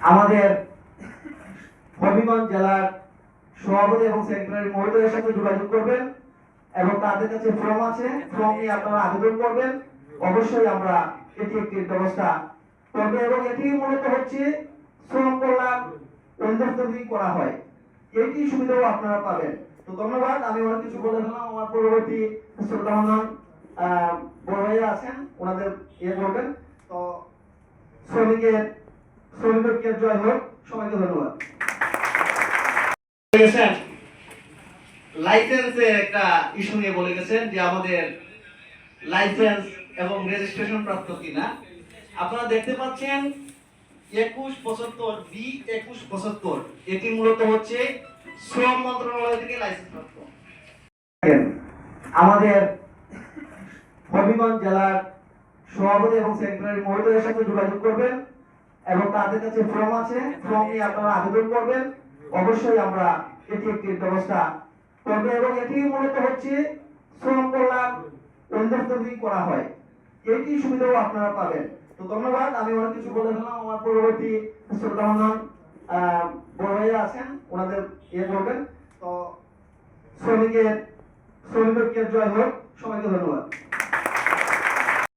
আমাদের হবিগঞ্জ জেলার সভাপতি এবং সেক্রেটারি মহোদয়ের সাথে যোগাযোগ করবেন এবং তাদের কাছে ফর্ম আছে। ফর্ম নিয়ে আপনারা আবেদন করবেন। অবশ্যই আমরা এটি একটি ব্যবস্থা করবে এবং এটি মূলত হচ্ছে শ্রম কল্যাণ করা হয়। এটি সুবিধাও আপনারা পাবেন। তো ধন্যবাদ। আমি অনেক কিছু বলে দিলাম। আমার পরবর্তী আহ, বড় আছেন ওনাদের ইয়ে করবেন। তো শ্রমিকের শ্রমিকের জয় হোক সবাইকে ধন্যবাদ। লাইসেন্সের একটা ইস্যু নিয়ে বলে গেছেন যে আমাদের লাইসেন্স এবং রেজিস্ট্রেশন প্রাপ্ত কিনা। আপনারা দেখতে পাচ্ছেন একুশ পঁচাত্তর বি একুশ পঁচাত্তর এটি মূলত হচ্ছে শ্রম মন্ত্রণালয় থেকে লাইসেন্স প্রাপ্ত। আমাদের হবিগঞ্জ জেলার সভাপতি এবং সেক্রেটারি মহোদয়ের সাথে যোগাযোগ করবেন। এবং তাদের কাছে ফর্ম আছে। ফর্ম নিয়ে আপনারা আবেদন করবেন। অবশ্যই আমরা এটি একটি ব্যবস্থা করবে এবং এটি মূলত হচ্ছে শ্রম কল্যাণ অধিদপ্তর করা হয়। এটি সুবিধাও আপনারা পাবেন। তো ধন্যবাদ। আমি অনেক কিছু বলে দিলাম। আমার পরবর্তী আহ, বড় ভাইয়া আছেন ওনাদের ইয়ে করবেন। তো শ্রমিকের শ্রমিকের জয় হোক। সবাইকে